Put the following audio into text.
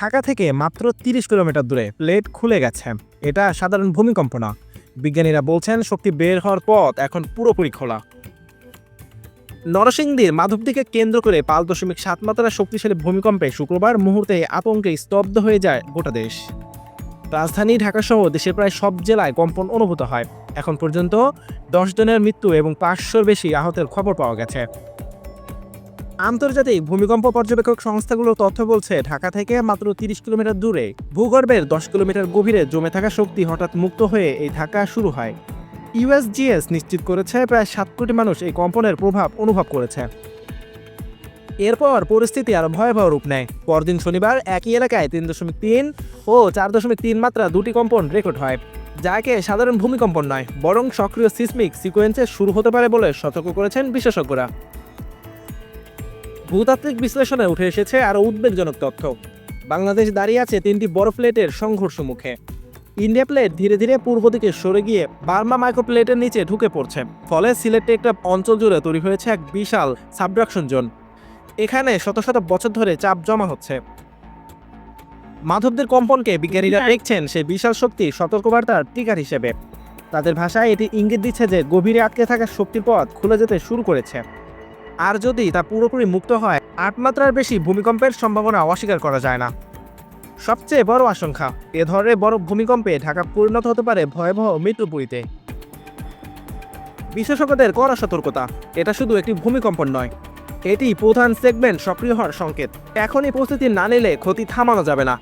ঢাকা থেকে মাত্র তিরিশ কিলোমিটার দূরে প্লেট খুলে গেছে। এটা সাধারণ ভূমিকম্প না। বিজ্ঞানীরা বলছেন শক্তি বের হওয়ার পথ এখন পুরোপুরি খোলা। নরসিংদীর মাধবদীকে কেন্দ্র করে পাঁচ দশমিক সাত মাত্রার শক্তিশালী ভূমিকম্পে শুক্রবার মুহূর্তে আতঙ্কে স্তব্ধ হয়ে যায় গোটা দেশ। রাজধানী ঢাকাসহ দেশের প্রায় সব জেলায় কম্পন অনুভূত হয়। এখন পর্যন্ত দশ জনের মৃত্যু এবং পাঁচশোর বেশি আহতের খবর পাওয়া গেছে। আন্তর্জাতিক ভূমিকম্প পর্যবেক্ষক সংস্থাগুলোর তথ্য বলছে, ঢাকা থেকে মাত্র তিরিশ কিলোমিটার দূরে, ভূগর্ভের দশ কিলোমিটার গভীরে জমে থাকা শক্তি হঠাৎ মুক্ত হয়ে এই ধাক্কা শুরু হয়। ইউএসজিএস নিশ্চিত করেছে, প্রায় সাত কোটি মানুষ এই কম্পনের প্রভাব অনুভব করেছে। এরপর পরিস্থিতি আরও ভয়াবহ রূপ নেয়। পরদিন শনিবার একই এলাকায় তিন দশমিক তিন ও চার দশমিক তিন মাত্রা দুটি কম্পন রেকর্ড হয়, যাকে সাধারণ ভূমিকম্পন নয়, বরং সক্রিয় সিসমিক সিকোয়েন্সে শুরু হতে পারে বলে সতর্ক করেছেন বিশেষজ্ঞরা। ভূতাত্ত্বিক বিশ্লেষণে উঠে এসেছে আরও উদ্বেগজনক তথ্য। বাংলাদেশ দাঁড়িয়ে আছে তিনটি বড় প্লেটের সংঘর্ষ মুখে। ইন্ডিয়া প্লেট ধীরে ধীরে পূর্ব দিকে সরে গিয়ে বার্মা মাইক্রো প্লেটের নিচে ঢুকে পড়ছে ফলে সিলেটে একটা অঞ্চল জুড়ে তৈরি হয়েছে এক বিশাল সাবডাকশন জোন। এখানে শত শত বছর ধরে চাপ জমা হচ্ছে। মাধবদের কম্পনকে বিজ্ঞানীরা দেখছেন সেই বিশাল শক্তি সতর্কবার্তার টিকার হিসেবে। তাদের ভাষায় এটি ইঙ্গিত দিচ্ছে যে গভীরে আটকে থাকা শক্তির পথ খুলে যেতে শুরু করেছে। আর যদি তা পুরোপুরি মুক্ত হয় আট মাত্রার বেশি ভূমিকম্পের সম্ভাবনা অস্বীকার করা যায় না। সবচেয়ে বড় আশঙ্কা, এ ধরনের বড় ভূমিকম্পে ঢাকা পরিণত হতে পারে ভয়াবহ মৃত্যুপুরীতে। বিশেষজ্ঞদের কড়া সতর্কতা, এটা শুধু একটি ভূমিকম্প নয়, এটি প্রধান সেগমেন্ট সক্রিয় হওয়ার সংকেত। এখনই প্রস্তুতি না নিলে ক্ষতি থামানো যাবে না।